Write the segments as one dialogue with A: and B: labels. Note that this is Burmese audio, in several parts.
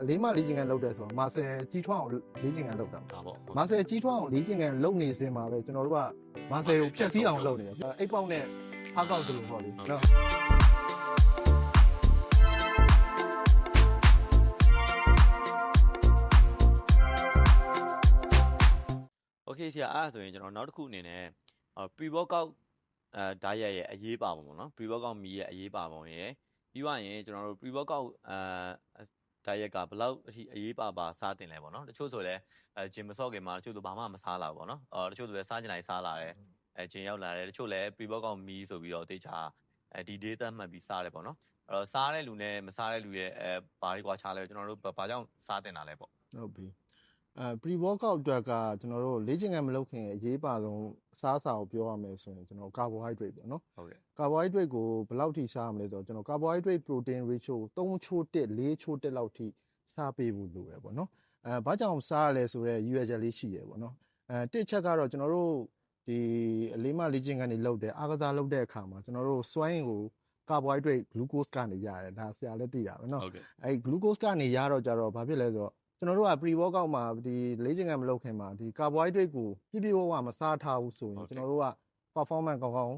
A: အလေးမလေးချင်ကန်လောက်တယ်ဆိုတော့မာဆယ်ကြီးထွားအောင်လေးချင်ကန်လောက်တာ
B: ဒါပေါ့
A: မာဆယ်ကြီးထွားအောင်လေးချင်ကန်လုံနေစင်မှာပဲကျွန်တော်တို့ကမာဆယ်ကိုဖျက်ဆီးအောင်လုပ်နေတယ်အိတ်ပေါက်နဲ့ဖားကောက်တူလို့ပေါ့လေနော်
B: โอเคဆရာအဲ့ဒါဆိုရင်ကျွန်တော်နောက်တစ်ခုအနေနဲ့ pre workout အဲ diet ရဲ့အရေးပါပုံပေါ့နော် pre workout meal ရဲ့အရေးပါပုံရဲ့ပြီးသွားရင်ကျွန်တော်တို့ pre workout အဲ diet ကဘယ်လောက်အထိအရေးပါပါစားတင်လဲပေါ့နော်တချို့ဆိုလည်းအဲ gym မဆော့ခင်မှာတချို့ဆိုဘာမှမစားလာဘူးပေါ့နော်အော်တချို့ဆိုလည်းစားချင်တိုင်းစားလာတယ်အဲ gym ရောက်လာတယ်တချို့လည်း pre workout meal ဆိုပြီးတော့တေချာအဲဒီ data မှတ်ပြီးစားတယ်ပေါ့နော်အဲ့တော့စားတဲ့လူနဲ့မစားတဲ့လူရဲ့အဲဘာတွေကွာခြားလဲကျွန်တော်တို့ဘာကြောင့်စားတင်တာလဲပေါ့
A: ဟုတ်ပြီ အဲ pre workout အတွက်ကကျွန်တော်တို့လေ့ကျင့်ခန်းမလုပ်ခင်အရေးပါဆုံးအစားအစာကိုပြောရမယ်ဆိုရင်ကျွန်တော် carbohydrate ပေါ့နော်
B: ဟုတ်ကဲ့
A: carbohydrate ကိုဘယ်လောက်ထိစားရမလဲဆိုတော့ကျွန်တော် carbohydrate protein ratio 3ချိုး1 4ချိုး1လောက်ထိစားပေးဖို့လိုတယ်ပေါ့နော်အဲဘာကြောင့်စားရလဲဆိုတော့ USL လေးရှိရပေါ့နော်အဲတစ်ချက်ကတော့ကျွန်တော်တို့ဒီအလေးမလေ့ကျင့်ခန်းတွေလုပ်တယ်အားကစားလုပ်တဲ့အခါမှာကျွန်တော်တို့စွမ်းအင်ကို carbohydrate glucose ကနေရတယ်ဒါဆရာလည်းသိတာပဲနော်
B: ဟုတ်ကဲ့
A: အဲ glucose ကနေရတော့ကြတော့ဘာဖြစ်လဲဆိုတော့ ကျွန်တော်တို့က pre workout မှာဒီလေ့ကျင့်ခန်းမလုပ်ခင်မှာဒီ carbohydrate ကိုပြည့်ပြည့်ဝဝမစားထားဘူးဆိုရင်ကျွန်တော်တို့က performance ကောင်းကောင်း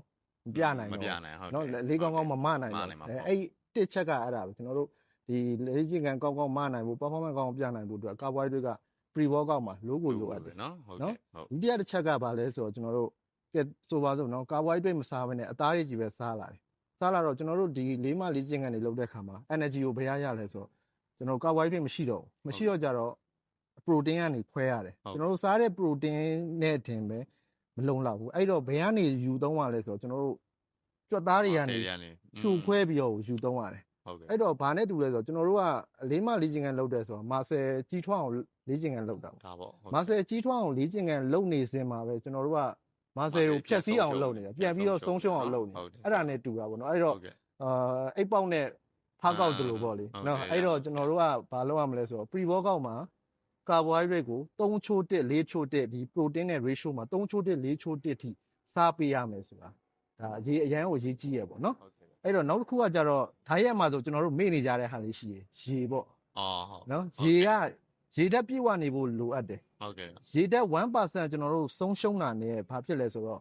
A: မပြနိုင်
B: မ
A: တော့
B: ပြ
A: ဘူး
B: နိုင်ဟုတ်
A: နော်လေးကောင်းကောင်းမမနိုင်
B: မ
A: ဘူး
B: နိုင်မှာ
A: အဲ
B: ပေါ့
A: အဲ့တစ်ချက်ကအဲ့ဒါပဲကျွန်တော်တို့ဒီလေ့ကျင့်ခန်းကောင်းကောင်းမနိုင်ဘူး performance ကောင်းကောင်းပြနိုင်ဖို့အတွက် carbohydrate က pre workout မှာလိုကိုလိုအပ်တယ်
B: နော်ဟုတ်
A: နော်
B: ကဲ့ဟုတ်
A: ဒုတိယတစ်ချက်ကဘာလဲဆိုတော့ကျွန်တော်တို့ကဲဆိုပါစို့နော် carbohydrate မစားဘဲနဲ့အသားရည်ကြီးပဲစားလာတယ်စားလာတော့ကျွန်တော်တို့ဒီလေးမလေးကျင့်ခန်းတွေလုပ်တဲ့ခါမှာ energy ကိုဘယ်ရရလဲဆိုတော့ ကျွန်တော် carbohydrate မရှိတော့ဘူးမရှိတော့ကြတော့ protein ကနေခွဲရတယ်ကျွန်တော်တို့စားတဲ့ protein နဲ့တင်ပဲမလုံလောက်ဘူးအဲ့တော့ဘယ်ကနေယူသုံးရလဲဆိုတော့ကျွန်တော်တို့ကြွက်သားတွေကနေ
B: ဆယ်ကနေ
A: ဖြူခွဲပြီးတော့ယူသုံးရတယ်
B: ဟုတ်ကဲ့
A: အဲ့တော့ဘာနဲ့တူလဲဆိုတော့ကျွန်တော်တို့ကအလေးမလေးကျင်ကန်လုပ်တယ်ဆိုတော့မာဆယ်ကြီးထွားအောင်လေးကျင်ကန်လုပ်တာပေါ့
B: ဒါပေါ့ဟုတ်
A: မာဆယ်ကြီးထွားအောင်လေးကျင်ကန်လုပ်နေစင်မှာပဲကျွန်တော်တို့ကမာဆယ်ကိုဖျက်ဆီးအောင်လုပ်နေတယ်ပြန်ပြီးတော့ဆုံးရှုံးအောင်လုပ်နေတယ်အဲ့ဒါနဲ့တူတာပေါ့နော်အဲ့တော့
B: ဟုတ်ကဲ့
A: အာအိတ်ပေါက်နဲ့ ဖားကောက်တူလို့ပေါ့လေ
B: ဟုတ်ကဲ့
A: နော်အဲ့တော့ကျွန်တော်တို့ကဘာလုပ်ရမလဲဆိုတော့ pre workout မှာ carbohydrate ကို3ချိုး1 4ချိုး1ဒီ protein နဲ့ ratio မှာ3ချိုး1 4ချိုး1ထိစားပေးရမယ်ဆိုတာဒါအရေးအရန်ကိုရေးကြည့်ရပေါ့နော်
B: ဟုတ်ကဲ့
A: အဲ့တော့နောက်တစ်ခုကကြတော့ဓာတ်ရက်မှာဆိုကျွန်တော်တို့မေ့နေကြတဲ့ဟာလေးရှိရရေပေါ့
B: အော်ဟုတ်
A: နော်ရေကရေဓာတ်ပြည့်ဝနေဖို့လိုအပ်တယ်
B: ဟုတ်ကဲ့
A: ရေဓာတ်1%ကျွန်တော်တို့ဆုံးရှုံးတာနဲ့ဘာဖြစ်လဲဆိုတော့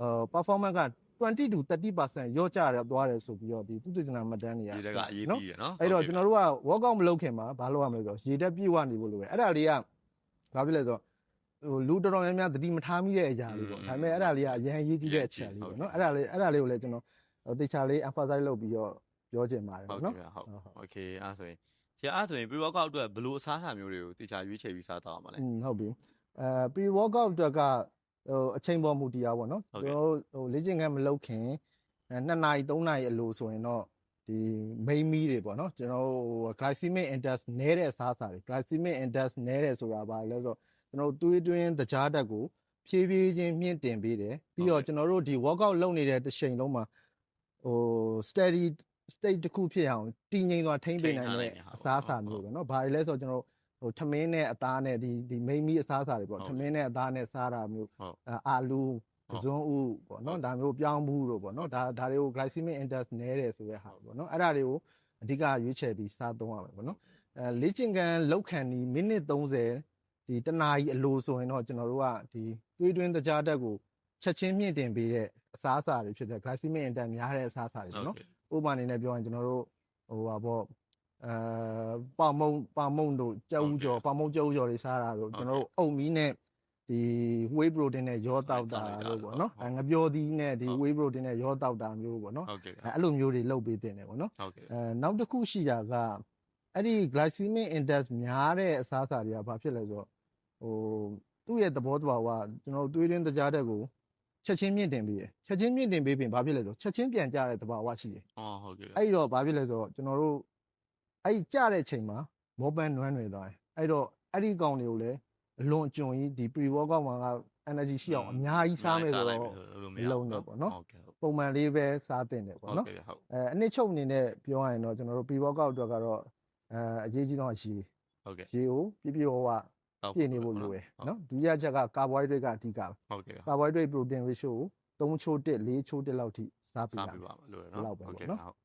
A: အာ performance က 20 to 30%ရော့ကျတော့သွားတယ်ဆိုပြီးတော့ဒီသူတေသနာမှတ်တမ်းတွေက
B: ရေတက်ကအရေးကြီးရနော်
A: အဲ့တော့ကျွန်တော်တို့က workout မလုပ်ခင်မှာဘာလုပ်ရမလဲဆိုတော့ရေတက်ပြည့်ဝနေဖို့လိုတယ်အဲ့ဒါလေးကဘာဖြစ်လဲဆိုတော့ဟိုလူတော်တော်များများသတိမထားမိတဲ့အရာလေးပေါ့ဒါပေမဲ့အဲ့ဒါလေးကအရန်ရေးကြီးတဲ့အချက်လေးပေါ့နော်အဲ့ဒါလေးအဲ့ဒါလေးကိုလည်းကျွန်တော်တေချာလေး emphasize လုပ်ပြီးတော့ပြောချင်ပါတယ်ပေါ့နော်
B: ဟုတ်ဟုတ် okay အဲ့ဆိုရင်ဆရာအဲ့ဆိုရင် pre workout အတွက်ဘယ်လိုအစားအစာမျိုးတွေကိုတေချာရွေးချယ်ပြီးစားတော့မှာလဲ
A: อืมဟုတ်ပြီအဲ pre workout အတွက်က ဟိုအချိန်ပေါ်မူတရားပေါ့နော်
B: ဟုတ်ကဲ့
A: ကျွန်တော်တို့ဟိုလေ့ကျင့်ခန်းမလုပ်ခင်အဲ2နာရီ3နာရီအလိုဆိုရင်တော့ဒီ main meal တွေပေါ့နော်ကျွန်တော်တို့ဟို glycemic index နည်းတဲ့အစားအစာတွေ glycemic index နည်းတယ်ဆိုတာဘာလဲဆိုတော့ကျွန်တော်တို့သွေးတွင်းတကြားတက်ကိုဖြည်းဖြည်းချင်းမြင့်တင်ပေးတယ်ပြီးတော့ကျွန်တော်တို့ဒီ workout လုပ်နေတဲ့တစ်ချိန်လုံးမှာဟို steady state တစ်ခုဖြစ်အောင်တည်ငြိမ်စွာထိန်းပေးနိုင်တဲ့အစားအစာမျိုးပေါ့နော်ဘာတွေလဲဆိုတော့ကျွန်တော်တို့ ဟိုထမင်းနဲ့အသားနဲ့ဒီဒီမိန်မီအစားအစာတွေပေါ့
B: ဟုတ်
A: ထမင်းနဲ့အသားနဲ့စားတာမျိုး
B: ဟုတ်
A: အာအာလူ
B: ဟုတ်
A: ပဇွန်ဥပေါ့နော်ဒါမျိုးပြောင်းမှုတို့ပေါ့နော်ဒါဒါတွေကို glycemic index နည်းတယ်ဆိုတဲ့ဟာပေါ့နော်အဲ့ဒါတွေကိုအဓိကရွေးချယ်ပြီးစားသုံးရမယ်ပေါ့နော်အဲလေ့ကျင့်ခန်းလောက်ခံဒီမိနစ်30ဒီတစ်နာရီအလိုဆိုရင်တော့ကျွန်တော်တို့ကဒီသွေးတွင်းတကြားတက်ကိုချက်ချင်းမြင့်တင်ပေးတဲ့အစားအစာတွေဖြစ်တဲ့ glycemic index များတဲ့အစားအစာတွေ
B: ဟုတ်
A: ပေါ့နော်
B: ကဲ့
A: ဥပမာအနေနဲ့ပြောရင်ကျွန်တော်တို့ဟိုပါပေါ့ အဲပေါမုံပေါမုံတို့ကြောက်ဦးကျော်ပေါမုံကြောက်ဦးကျော်တွေစားတာတို့ကျွန်တော်တို့အုတ်မီးနဲ့ဒီ whey protein နဲ့ရောတောက်တာတို့ပေါ့နော်အဲငပြောသီးနဲ့ဒီ whey protein နဲ့ရောတောက်တာမျိုးပေါ့နော်
B: ဟုတ်ကဲ့
A: အဲအဲ့လိုမျိုးတွေလုပ်ပေးတင်တယ်ပေါ့နော်
B: ဟုတ်ကဲ့
A: အဲနောက်တစ်ခုရှိတာကအဲ့ဒီ glycemic index များတဲ့အစားအစာတွေကဘာဖြစ်လဲဆိုတော့ဟိုသူ့ရဲ့သဘောတဘာဝကျွန်တော်တို့သွေးရင်းတကြားတက်ကိုချက်ချင်းမြင့်တင်ပေးတယ်ချက်ချင်းမြင့်တင်ပေးပြင်ဘာဖြစ်လဲဆိုတော့ချက်ချင်းပြန်ကြတဲ့သဘာဝရှိတယ်
B: အော်ဟုတ်ကဲ့
A: အဲ့တော့ဘာဖြစ်လဲဆိုတော့ကျွန်တော်တို့ အဲ့ဒီကြတဲ့ချိန်မှာမောပန်းနွမ်းနေသွားတယ်အဲ့တော့အဲ့ဒီကောင်တွေကိုလည်းအလွန်အကျွံကြီးဒီ pre workout မှာက energy ရှိအောင်အများကြီးစားမယ်ဆိုတော့မလုံးနဲ့ပေါ့နော်
B: ဟုတ်ကဲ့ဟုတ်
A: ပုံမှန်လေးပဲစားတင်တယ်ပေါ့နော်
B: ကဲ့ဟုတ်
A: အဲအနှစ်ချုပ်အနေနဲ့ပြောရရင်တော့ကျွန်တော်တို့ pre workout အတွက်ကတော့အဲအရေးကြီးဆုံးကရေ
B: ဟုတ်ကဲ့
A: ရေကိုပြည့်ပြည့်ဝဝ
B: တောက်
A: ပြည့်နေဖို့လိုတယ်နော်ဒုတိယချက်က carbohydrate ကအဓိကပဲ
B: ဟုတ်ကဲ့
A: carbohydrate protein ratio ကို3ချိုး1 4ချိုး1လောက်ထိစားပြ
B: စား
A: ရ
B: ပြ
A: မယ်
B: ပါလို့ရ
A: ဒီလောက်
B: နော်
A: ပဲ
B: ဟုတ်
A: ပေါ့
B: ကဲ့
A: နော်
B: ဟုတ်